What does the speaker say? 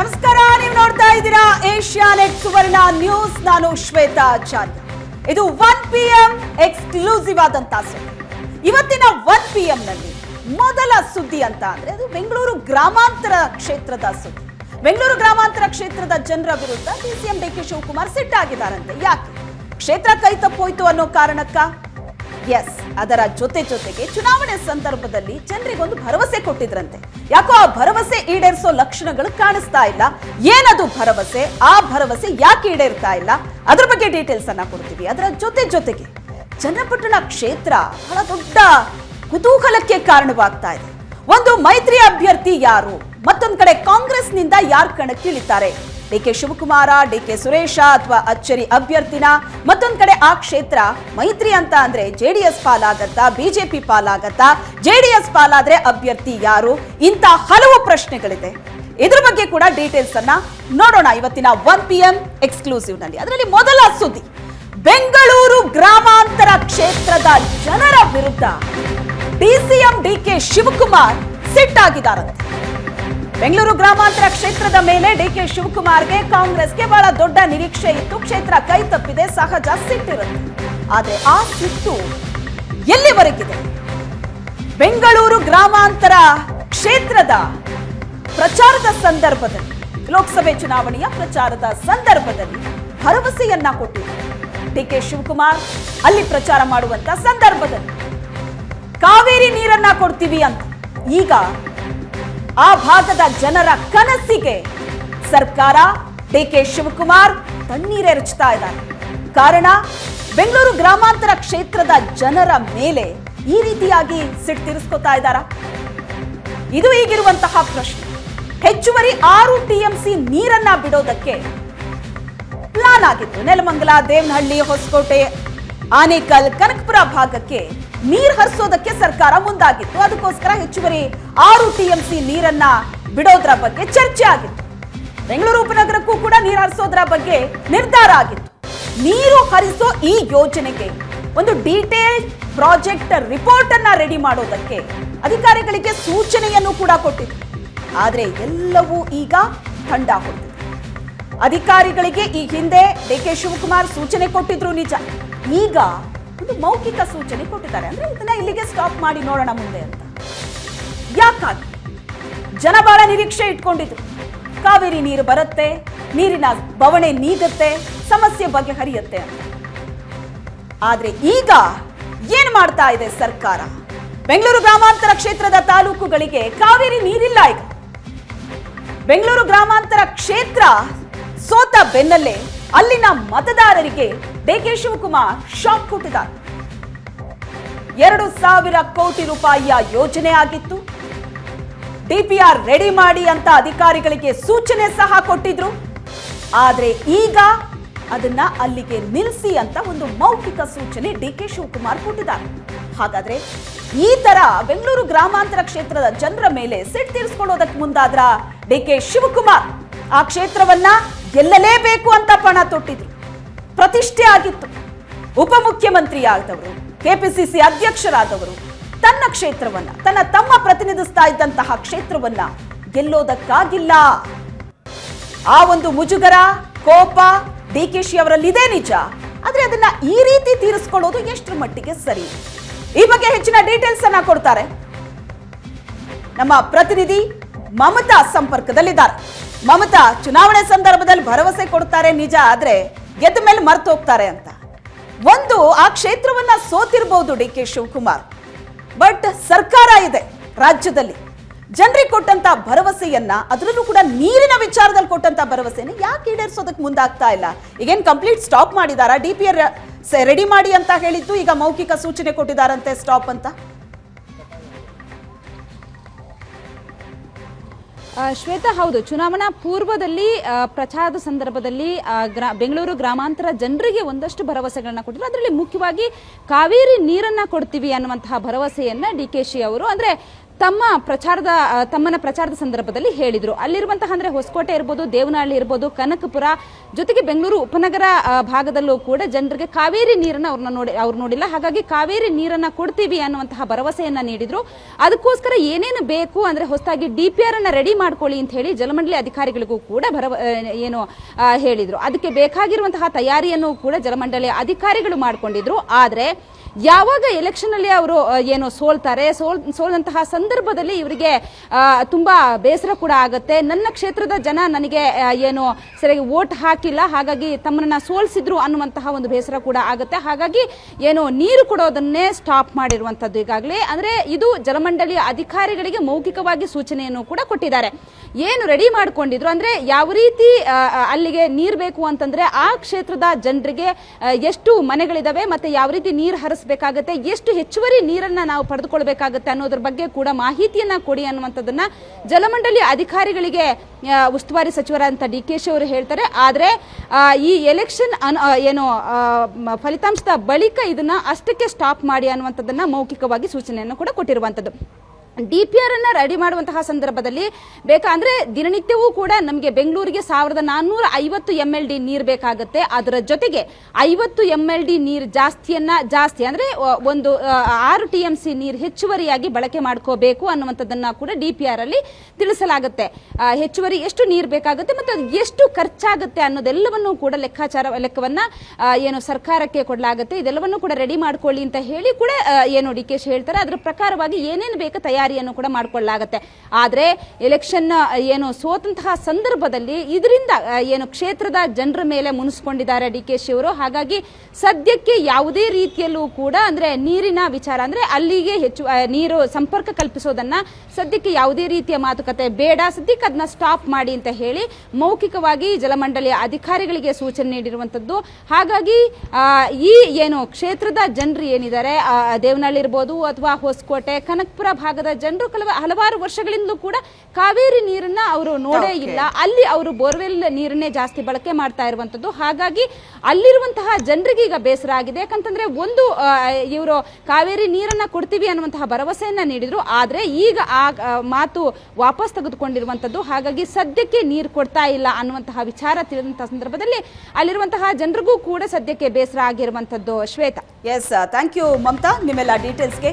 ನಮಸ್ಕಾರ, ನೀವು ನೋಡ್ತಾ ಇದ್ದೀರಾ ಏಷ್ಯಾ ನೆಟ್ ಸುವರ್ಣ ನ್ಯೂಸ್. ನಾನು ಶ್ವೇತಾ ಆಚಾರ್ಯ ಇದು ಒನ್ ಪಿ ಎಂ ಎಕ್ಸ್ಕ್ಲೂಸಿವ್ ಆದಂತಹ ಸುದ್ದಿ. ಇವತ್ತಿನ ಒನ್ ಪಿ ಎಂ ನಲ್ಲಿ ಮೊದಲ ಸುದ್ದಿ ಅಂತ ಅಂದ್ರೆ ಅದು ಬೆಂಗಳೂರು ಗ್ರಾಮಾಂತರ ಕ್ಷೇತ್ರದ ಸುದ್ದಿ. ಬೆಂಗಳೂರು ಗ್ರಾಮಾಂತರ ಕ್ಷೇತ್ರದ ಜನರ ವಿರುದ್ಧ ಡಿ ಕೆ ಶಿವಕುಮಾರ್ ಸಿಟ್ಟಾಗಿದ್ದಾರಂತೆ. ಯಾಕೆ? ಕ್ಷೇತ್ರ ಕೈ ತಪ್ಪೋಯ್ತು ಅನ್ನೋ ಕಾರಣಕ್ಕ? ಎಸ್ ಅದರ ಜೊತೆ ಜೊತೆಗೆ ಚುನಾವಣೆ ಸಂದರ್ಭದಲ್ಲಿ ಜನರಿಗೊಂದು ಭರವಸೆ ಕೊಟ್ಟಿದ್ರಂತೆ. ಯಾಕೋ ಆ ಭರವಸೆ ಈಡೇರಿಸೋ ಲಕ್ಷಣಗಳು ಕಾಣಿಸ್ತಾ ಇಲ್ಲ. ಏನದು ಭರವಸೆ? ಆ ಭರವಸೆ ಯಾಕೆ ಈಡೇರ್ತಾ ಇಲ್ಲ? ಅದ್ರ ಬಗ್ಗೆ ಡೀಟೇಲ್ಸ್ ಅನ್ನ ಕೊಡ್ತೀವಿ. ಅದರ ಜೊತೆ ಜೊತೆಗೆ ಚನ್ನಪಟ್ಟಣ ಕ್ಷೇತ್ರ ಬಹಳ ದೊಡ್ಡ ಕುತೂಹಲಕ್ಕೆ ಕಾರಣವಾಗ್ತಾ ಇದೆ. ಒಂದು ಮೈತ್ರಿ ಅಭ್ಯರ್ಥಿ ಯಾರು? ಮತ್ತೊಂದು ಕಡೆ ಕಾಂಗ್ರೆಸ್ನಿಂದ ಯಾರು ಕಣಕ್ಕಿಳಿತಾರೆ? D K Shivakumar D K Suresh ಅಥವಾ ಅಚ್ಚರಿ ಅಭ್ಯರ್ಥಿನ ಮತ್ತೊಂದು ಕಡೆ ಆ ಕ್ಷೇತ್ರ ಮೈತ್ರಿ ಅಂತ ಅಂದ್ರೆ ಜೆಡಿಎಸ್ ಪಾಲಾಗತ್ತಾ, ಬಿಜೆಪಿ ಪಾಲಾಗತ್ತಾ? ಜೆಡಿಎಸ್ ಪಾಲಾದ್ರೆ ಅಭ್ಯರ್ಥಿ ಯಾರು? ಇಂತ ಹಲವು ಪ್ರಶ್ನೆಗಳಿದೆ. ಇದ್ರ ಬಗ್ಗೆ ಕೂಡ ಡೀಟೇಲ್ಸ್ ಅನ್ನ ನೋಡೋಣ ಇವತ್ತಿನ ಒನ್ ಪಿ ಎಂ ಎಕ್ಸ್ಕ್ಲೂಸಿವ್ನಲ್ಲಿ. ಅದರಲ್ಲಿ ಮೊದಲ ಸುದ್ದಿ, ಬೆಂಗಳೂರು ಗ್ರಾಮಾಂತರ ಕ್ಷೇತ್ರದ ಜನರ ವಿರುದ್ಧ ಡಿಸಿಎಂ ಡಿ ಕೆ ಶಿವಕುಮಾರ್ ಸಿಟ್ಟಾಗಿದ್ದಾರಂತೆ. ಬೆಂಗಳೂರು ಗ್ರಾಮಾಂತರ ಕ್ಷೇತ್ರದ ಮೇಲೆ ಡಿ ಕೆ ಶಿವಕುಮಾರ್ಗೆ ಕಾಂಗ್ರೆಸ್ಗೆ ಬಹಳ ದೊಡ್ಡ ನಿರೀಕ್ಷೆ ಇತ್ತು. ಕ್ಷೇತ್ರ ಕೈ ತಪ್ಪಿದೆ, ಸಹಜ ಸಿಟ್ಟಿರುತ್ತೆ ಆದರೆ ಆ ಸಿಟ್ಟು ಎಲ್ಲಿವರೆಗಿದೆ? ಬೆಂಗಳೂರು ಗ್ರಾಮಾಂತರ ಕ್ಷೇತ್ರದ ಪ್ರಚಾರದ ಸಂದರ್ಭದಲ್ಲಿ, ಲೋಕಸಭೆ ಚುನಾವಣೆಯ ಪ್ರಚಾರದ ಸಂದರ್ಭದಲ್ಲಿ ಭರವಸೆಯನ್ನ ಕೊಟ್ಟಿದೆ. ಡಿ ಕೆ ಶಿವಕುಮಾರ್ ಅಲ್ಲಿ ಪ್ರಚಾರ ಮಾಡುವಂತ ಸಂದರ್ಭದಲ್ಲಿ ಕಾವೇರಿ ನೀರನ್ನ ಕೊಡ್ತೀವಿ ಅಂತ. ಈಗ ಆ ಭಾಗದ ಜನರ ಕನಸಿಗೆ ಸರ್ಕಾರ ಡಿ ಕೆ ಶಿವಕುಮಾರ್ ತಣ್ಣೀರೆರಚ್ತಾ ಇದ್ದಾರೆ. ಕಾರಣ, ಬೆಂಗಳೂರು ಗ್ರಾಮಾಂತರ ಕ್ಷೇತ್ರದ ಜನರ ಮೇಲೆ ಈ ರೀತಿಯಾಗಿ ಸಿಟ್ಟು ತೀರಿಸ್ಕೊತಾ ಇದ್ದಾರ? ಇದು ಈಗಿರುವಂತಹ ಪ್ರಶ್ನೆ. ಹೆಚ್ಚುವರಿ ಆರು ಟಿಎಂಸಿ ನೀರನ್ನ ಬಿಡೋದಕ್ಕೆ ಪ್ಲಾನ್ ಆಗಿತ್ತು ನೆಲಮಂಗಲ, ದೇವನಹಳ್ಳಿ, ಹೊಸಕೋಟೆ, ಆನೇಕಲ್, ಕನಕಪುರ ಭಾಗಕ್ಕೆ ನೀರ್ ಹರಿಸೋದಕ್ಕೆ ಸರ್ಕಾರ ಮುಂದಾಗಿತ್ತು. ಅದಕ್ಕೋಸ್ಕರ ಹೆಚ್ಚುವರಿ ಆರು ಟಿಎಂಸಿ ನೀರನ್ನ ಬಿಡೋದ್ರ ಬಗ್ಗೆ ಚರ್ಚೆ ಆಗಿತ್ತು. ಬೆಂಗಳೂರು ಉಪನಗರಕ್ಕೂ ಕೂಡ ನೀರು ಹರಿಸೋದ್ರ ಬಗ್ಗೆ ನಿರ್ಧಾರ ಆಗಿತ್ತು. ನೀರು ಹರಿಸೋ ಈ ಯೋಜನೆಗೆ ಒಂದು ಡೀಟೇಲ್ ಪ್ರಾಜೆಕ್ಟ್ ರಿಪೋರ್ಟ್ ಅನ್ನ ರೆಡಿ ಮಾಡೋದಕ್ಕೆ ಅಧಿಕಾರಿಗಳಿಗೆ ಸೂಚನೆಯನ್ನು ಕೂಡ ಕೊಟ್ಟಿದ್ರು. ಆದರೆ ಎಲ್ಲವೂ ಈಗ ಖಂಡ ಹೊಂದಿದೆ ಅಧಿಕಾರಿಗಳಿಗೆ ಈ ಹಿಂದೆ ಡಿ ಕೆ ಶಿವಕುಮಾರ್ ಸೂಚನೆ ಕೊಟ್ಟಿದ್ರು ನಿಜ. ಈಗ ಒಂದು ಮೌಖಿಕ ಸೂಚನೆ ಕೊಟ್ಟಿದ್ದಾರೆ. ಅಂದ್ರೆ ಇದನ್ನ ಇಲ್ಲಿಗೆ ಸ್ಟಾಪ್ ಮಾಡಿ ನೋಡೋಣ ಮುಂದೆ ಅಂತ. ಯಾಕಾಗಿ? ಜನ ಬಹಳ ನಿರೀಕ್ಷೆ ಇಟ್ಕೊಂಡಿದ್ರು. ಕಾವೇರಿ ನೀರು ಬರುತ್ತೆ, ನೀರಿನ ಬವಣೆ ನೀಗುತ್ತೆ, ಸಮಸ್ಯೆ ಬಗೆಹರಿಯುತ್ತೆ ಅಂತ. ಆದ್ರೆ ಈಗ ಏನ್ ಮಾಡ್ತಾ ಇದೆ ಸರ್ಕಾರ? ಬೆಂಗಳೂರು ಗ್ರಾಮಾಂತರ ಕ್ಷೇತ್ರದ ತಾಲೂಕುಗಳಿಗೆ ಕಾವೇರಿ ನೀರಿಲ್ಲ ಈಗ. ಬೆಂಗಳೂರು ಗ್ರಾಮಾಂತರ ಕ್ಷೇತ್ರ ಸೋತ ಬೆನ್ನಲ್ಲೇ ಅಲ್ಲಿನ ಮತದಾರರಿಗೆ ಡಿ ಕೆ ಶಿವಕುಮಾರ್ ಶಾಕ್ ಕೊಟ್ಟಿದ್ದಾರೆ. ಎರಡು ಸಾವಿರ ಕೋಟಿ ರೂಪಾಯಿಯ ಯೋಜನೆ ಆಗಿತ್ತು. ಡಿಪಿಆರ್ ರೆಡಿ ಮಾಡಿ ಅಂತ ಅಧಿಕಾರಿಗಳಿಗೆ ಸೂಚನೆ ಸಹ ಕೊಟ್ಟಿದ್ರು. ಆದರೆ ಈಗ ಅದನ್ನ ಅಲ್ಲಿಗೆ ನಿಲ್ಲಿಸಿ ಅಂತ ಒಂದು ಮೌಖಿಕ ಸೂಚನೆ ಡಿ ಕೆ ಶಿವಕುಮಾರ್ ಕೊಟ್ಟಿದ್ದಾರೆ. ಹಾಗಾದ್ರೆ ಈ ತರ ಬೆಂಗಳೂರು ಗ್ರಾಮಾಂತರ ಕ್ಷೇತ್ರದ ಜನರ ಮೇಲೆ ಸಿಟ್ ತೀರಿಸ್ಕೊಳ್ಳೋದಕ್ಕೆ ಮುಂದಾದ್ರ ಡಿ ಕೆ ಶಿವಕುಮಾರ್ ಆ ಕ್ಷೇತ್ರವನ್ನ ಗೆಲ್ಲಲೇಬೇಕು ಅಂತ ಪಣ ತೊಟ್ಟಿದ್ರು. ಪ್ರತಿಷ್ಠೆ ಆಗಿತ್ತು. ಉಪಮುಖ್ಯಮಂತ್ರಿ ಆದವರು ಕೆಪಿಸಿಸಿ ಅಧ್ಯಕ್ಷರಾದವರು. ತನ್ನ ಕ್ಷೇತ್ರವನ್ನ, ತನ್ನ ತಮ್ಮ ಪ್ರತಿನಿಧಿಸ್ತಾ ಇದ್ದಂತಹ ಕ್ಷೇತ್ರವನ್ನ ಗೆಲ್ಲೋದಕ್ಕಾಗಿಲ್ಲ. ಆ ಒಂದು ಮುಜುಗರ, ಕೋಪ ಡಿ ಕೆ ಶಿ ಅವರಲ್ಲಿದೆ ನಿಜ. ಆದ್ರೆ ಅದನ್ನ ಈ ರೀತಿ ತೀರಿಸ್ಕೊಳ್ಳೋದು ಎಷ್ಟು ಮಟ್ಟಿಗೆ ಸರಿ? ಈ ಬಗ್ಗೆ ಹೆಚ್ಚಿನ ಡೀಟೇಲ್ಸ್ ಅನ್ನ ಕೊಡ್ತಾರೆ. ನಮ್ಮ ಪ್ರತಿನಿಧಿ ಮಮತಾ ಸಂಪರ್ಕದಲ್ಲಿದ್ದಾರೆ. ಮಮತಾ ಚುನಾವಣೆ ಸಂದರ್ಭದಲ್ಲಿ ಭರವಸೆ ಕೊಡ್ತಾರೆ ನಿಜ, ಆದ್ರೆ ಗೆದ್ದ ಮೇಲೆ ಮರ್ತು ಹೋಗ್ತಾರೆ ಅಂತ. ಒಂದು ಆ ಕ್ಷೇತ್ರವನ್ನ ಸೋತಿರ್ಬೋದು ಡಿ ಕೆ ಶಿವಕುಮಾರ್. ಬಟ್ ಸರ್ಕಾರ ಇದೆ ರಾಜ್ಯದಲ್ಲಿ. ಜನರಿಗೆ ಕೊಟ್ಟಂತ ಭರವಸೆಯನ್ನ, ಅದರಲ್ಲೂ ಕೂಡ ನೀರಿನ ವಿಚಾರದಲ್ಲಿ ಕೊಟ್ಟಂತ ಭರವಸೆಯನ್ನು ಯಾಕೆ ಈಡೇರಿಸೋದಕ್ಕೆ ಮುಂದಾಗ್ತಾ ಇಲ್ಲ? ಈಗೇನು ಕಂಪ್ಲೀಟ್ ಸ್ಟಾಪ್ ಮಾಡಿದಾರಾ? ಡಿ ಪಿ ರೆಡಿ ಮಾಡಿ ಅಂತ ಹೇಳಿದ್ದು ಈಗ ಮೌಖಿಕ ಸೂಚನೆ ಕೊಟ್ಟಿದಾರಂತೆ ಸ್ಟಾಪ್ ಅಂತ. ಶ್ವೇತಾ, ಹೌದು. ಚುನಾವಣಾ ಪೂರ್ವದಲ್ಲಿ ಪ್ರಚಾರದ ಸಂದರ್ಭದಲ್ಲಿ ಬೆಂಗಳೂರು ಗ್ರಾಮಾಂತರ ಜನರಿಗೆ ಒಂದಷ್ಟು ಭರವಸೆಗಳನ್ನ ಕೊಟ್ಟಿದ್ರು. ಅದರಲ್ಲಿ ಮುಖ್ಯವಾಗಿ ಕಾವೇರಿ ನೀರನ್ನ ಕೊಡ್ತೀವಿ ಅನ್ನುವಂತಹ ಭರವಸೆಯನ್ನ ಡಿ ಕೆ ಶಿ ಅವರು, ಅಂದ್ರೆ ತಮ್ಮ ಪ್ರಚಾರದ ತಮ್ಮನ ಪ್ರಚಾರದ ಸಂದರ್ಭದಲ್ಲಿ ಹೇಳಿದರು. ಅಲ್ಲಿರುವಂತಹ ಅಂದರೆ ಹೊಸಕೋಟೆ ಇರ್ಬೋದು, ದೇವನಹಳ್ಳಿ ಇರ್ಬೋದು, ಕನಕಪುರ, ಜೊತೆಗೆ ಬೆಂಗಳೂರು ಉಪನಗರ ಭಾಗದಲ್ಲೂ ಕೂಡ ಜನರಿಗೆ ಕಾವೇರಿ ನೀರನ್ನು ಅವ್ರನ್ನ ನೋಡಿ, ಅವ್ರು ನೋಡಿಲ್ಲ. ಹಾಗಾಗಿ ಕಾವೇರಿ ನೀರನ್ನು ಕೊಡ್ತೀವಿ ಅನ್ನುವಂತಹ ಭರವಸೆಯನ್ನು ನೀಡಿದರು. ಅದಕ್ಕೋಸ್ಕರ ಏನೇನು ಬೇಕು ಅಂದರೆ ಹೊಸದಾಗಿ ಡಿ ಪಿ ಆರ್ ಅನ್ನ ರೆಡಿ ಮಾಡ್ಕೊಳ್ಳಿ ಅಂತ ಹೇಳಿ ಜಲಮಂಡಳಿ ಅಧಿಕಾರಿಗಳಿಗೂ ಕೂಡ ಭರವ ಏನು ಹೇಳಿದರು. ಅದಕ್ಕೆ ಬೇಕಾಗಿರುವಂತಹ ತಯಾರಿಯನ್ನು ಕೂಡ ಜಲಮಂಡಳಿ ಅಧಿಕಾರಿಗಳು ಮಾಡಿಕೊಂಡಿದ್ರು. ಆದರೆ ಯಾವಾಗ ಎಲೆಕ್ಷನ್ ಅಲ್ಲಿ ಅವರು ಏನು ಸೋಲ್ತಾರೆ, ಸೋಲ್ ಸೋಲಂತಹ ಸಂದರ್ಭದಲ್ಲಿ ಇವರಿಗೆ ತುಂಬಾ ಬೇಸರ ಕೂಡ ಆಗುತ್ತೆ. ನನ್ನ ಕ್ಷೇತ್ರದ ಜನ ನನಗೆ ಏನು ಸರಿಯಾಗಿ ವೋಟ್ ಹಾಕಿಲ್ಲ. ಹಾಗಾಗಿ ತಮ್ಮನ್ನ ಸೋಲ್ಸಿದ್ರು ಅನ್ನುವಂತಹ ಒಂದು ಬೇಸರ ಕೂಡ ಆಗುತ್ತೆ. ಹಾಗಾಗಿ ಏನು ನೀರು ಕೊಡೋದನ್ನೇ ಸ್ಟಾಪ್ ಮಾಡಿರುವಂತದ್ದು ಈಗಾಗಲೇ. ಅಂದ್ರೆ ಇದು ಜಲಮಂಡಳಿಯ ಅಧಿಕಾರಿಗಳಿಗೆ ಮೌಖಿಕವಾಗಿ ಸೂಚನೆಯನ್ನು ಕೂಡ ಕೊಟ್ಟಿದ್ದಾರೆ. ಏನು ರೆಡಿ ಮಾಡ್ಕೊಂಡಿದ್ರು? ಅಂದ್ರೆ ಯಾವ ರೀತಿ ಅಲ್ಲಿಗೆ ನೀರು ಬೇಕು ಅಂತಂದ್ರೆ ಆ ಕ್ಷೇತ್ರದ ಜನರಿಗೆ ಎಷ್ಟು ಮನೆಗಳಿದಾವೆ ಮತ್ತೆ ಯಾವ ರೀತಿ ನೀರು ಹರಿಸಬೇಕಾಗತ್ತೆ, ಎಷ್ಟು ಹೆಚ್ಚುವರಿ ನೀರನ್ನ ನಾವು ಪಡೆದುಕೊಳ್ಬೇಕಾಗತ್ತೆ ಅನ್ನೋದ್ರ ಬಗ್ಗೆ ಕೂಡ ಮಾಹಿತಿಯನ್ನ ಕೊಡಿ ಅನ್ನುವಂಥದ್ದನ್ನ ಜಲಮಂಡಳಿ ಅಧಿಕಾರಿಗಳಿಗೆ ಉಸ್ತುವಾರಿ ಸಚಿವರಾದಂಥ ಡಿ ಕೆ ಶಿ ಅವರು ಹೇಳ್ತಾರೆ. ಆದರೆ ಈ ಎಲೆಕ್ಷನ್ ಅನ್ ಏನು ಫಲಿತಾಂಶದ ಬಳಿಕ ಇದನ್ನ ಅಷ್ಟಕ್ಕೆ ಸ್ಟಾಪ್ ಮಾಡಿ ಅನ್ನುವಂಥದ್ದನ್ನ ಮೌಖಿಕವಾಗಿ ಸೂಚನೆಯನ್ನು ಕೂಡ ಕೊಟ್ಟಿರುವಂಥದ್ದು. ಡಿ ಪಿ ಆರ್ ಅನ್ನ ರೆಡಿ ಮಾಡುವಂತಹ ಸಂದರ್ಭದಲ್ಲಿ ಬೇಕಾ ಅಂದ್ರೆ ದಿನನಿತ್ಯವೂ ಕೂಡ ನಮಗೆ ಬೆಂಗಳೂರಿಗೆ ಸಾವಿರದ ನಾನ್ನೂರ ಐವತ್ತು ಎಂ ಎಲ್ ಡಿ ನೀರು ಬೇಕಾಗುತ್ತೆ. ಅದರ ಜೊತೆಗೆ ಐವತ್ತು ಎಂ ಎಲ್ ಡಿ ನೀರು ಜಾಸ್ತಿಯನ್ನ ಜಾಸ್ತಿ ಅಂದ್ರೆ ಒಂದು ಆರು ಟಿ ಎಂ ಸಿ ನೀರು ಹೆಚ್ಚುವರಿಯಾಗಿ ಬಳಕೆ ಮಾಡ್ಕೋಬೇಕು ಅನ್ನುವಂಥದ್ದನ್ನ ಕೂಡ ಡಿ ಪಿ ಆರ್ ಅಲ್ಲಿ ತಿಳಿಸಲಾಗುತ್ತೆ. ಹೆಚ್ಚುವರಿ ಎಷ್ಟು ನೀರು ಬೇಕಾಗುತ್ತೆ ಮತ್ತು ಅದು ಎಷ್ಟು ಖರ್ಚಾಗುತ್ತೆ ಅನ್ನೋದೆಲ್ಲವನ್ನೂ ಕೂಡ ಲೆಕ್ಕಾಚಾರ, ಲೆಕ್ಕವನ್ನ ಏನು ಸರ್ಕಾರಕ್ಕೆ ಕೊಡಲಾಗುತ್ತೆ. ಇದೆಲ್ಲವನ್ನೂ ಕೂಡ ರೆಡಿ ಮಾಡ್ಕೊಳ್ಳಿ ಅಂತ ಹೇಳಿ ಕೂಡ ಏನು ಡಿ ಕೆ ಹೇಳ್ತಾರೆ. ಅದರ ಪ್ರಕಾರವಾಗಿ ಏನೇನು ಬೇಕು ತಯಾರಿಯನ್ನು ಕೂಡ ಮಾಡಿಕೊಳ್ಳಲಾಗುತ್ತೆ. ಆದರೆ ಎಲೆಕ್ಷನ್ ಏನು ಸೋತಂತಹ ಸಂದರ್ಭದಲ್ಲಿ ಇದರಿಂದ ಏನು ಕ್ಷೇತ್ರದ ಜನರ ಮೇಲೆ ಮುನಿಸ್ಕೊಂಡಿದ್ದಾರೆ ಡಿ ಕೆ ಅವರು. ಹಾಗಾಗಿ ಸದ್ಯಕ್ಕೆ ಯಾವುದೇ ರೀತಿಯಲ್ಲೂ ಕೂಡ ಅಂದ್ರೆ ನೀರಿನ ವಿಚಾರ ಅಂದರೆ ಅಲ್ಲಿಗೆ ಹೆಚ್ಚು ನೀರು ಸಂಪರ್ಕ ಕಲ್ಪಿಸೋದನ್ನ ಸದ್ಯಕ್ಕೆ ಯಾವುದೇ ರೀತಿಯ ಮಾತುಕತೆ ಬೇಡ. ಸದ್ಯಕ್ಕೆ ಅದನ್ನ ಸ್ಟಾಪ್ ಮಾಡಿ ಅಂತ ಹೇಳಿ ಮೌಖಿಕವಾಗಿ ಜಲಮಂಡಳಿಯ ಅಧಿಕಾರಿಗಳಿಗೆ ಸೂಚನೆ ನೀಡಿರುವಂಥದ್ದು. ಹಾಗಾಗಿ ಈ ಏನು ಕ್ಷೇತ್ರದ ಜನರು ಏನಿದ್ದಾರೆ ದೇವನಹಳ್ಳಿ ಇರ್ಬೋದು ಅಥವಾ ಹೊಸಕೋಟೆ, ಕನಕಪುರ ಭಾಗದ ಜನರು ಕೆಲವು ಹಲವಾರು ವರ್ಷಗಳಿಂದಲೂ ಕೂಡ ಕಾವೇರಿ ನೀರನ್ನ ಅವರು ನೋಡೇ ಇಲ್ಲ. ಅಲ್ಲಿ ಅವರು ಬೋರ್ವೆಲ್ ನೀರನ್ನೇ ಜಾಸ್ತಿ ಬಳಕೆ ಮಾಡ್ತಾ ಇರುವಂತದ್ದು. ಹಾಗಾಗಿ ಅಲ್ಲಿರುವಂತಹ ಜನರಿಗೆ ಈಗ ಬೇಸರ ಆಗಿದೆ. ಯಾಕಂತಂದ್ರೆ ಒಂದು ಇವರು ಕಾವೇರಿ ನೀರನ್ನ ಕೊಡ್ತೀವಿ ಅನ್ನುವಂತಹ ಭರವಸೆಯನ್ನ ನೀಡಿದ್ರು. ಆದ್ರೆ ಈಗ ಆ ಆ, ಮಾತು ವಾಪಸ್ ತೆಗೆದುಕೊಂಡಿರುವಂತದ್ದು. ಹಾಗಾಗಿ ಸದ್ಯಕ್ಕೆ ನೀರು ಕೊಡ್ತಾ ಇಲ್ಲ ಅನ್ನುವಂತಹ ವಿಚಾರ ತಿಳಿದಂತಹ ಸಂದರ್ಭದಲ್ಲಿ ಅಲ್ಲಿರುವಂತಹ ಜನರಿಗೂ ಕೂಡ ಸದ್ಯಕ್ಕೆ ಬೇಸರ ಆಗಿರುವಂತದ್ದು Shweta. Yes thank you Mamata. ನಿಮ್ಮೆಲ್ಲ ಡೀಟೇಲ್ಸ್ಗೆ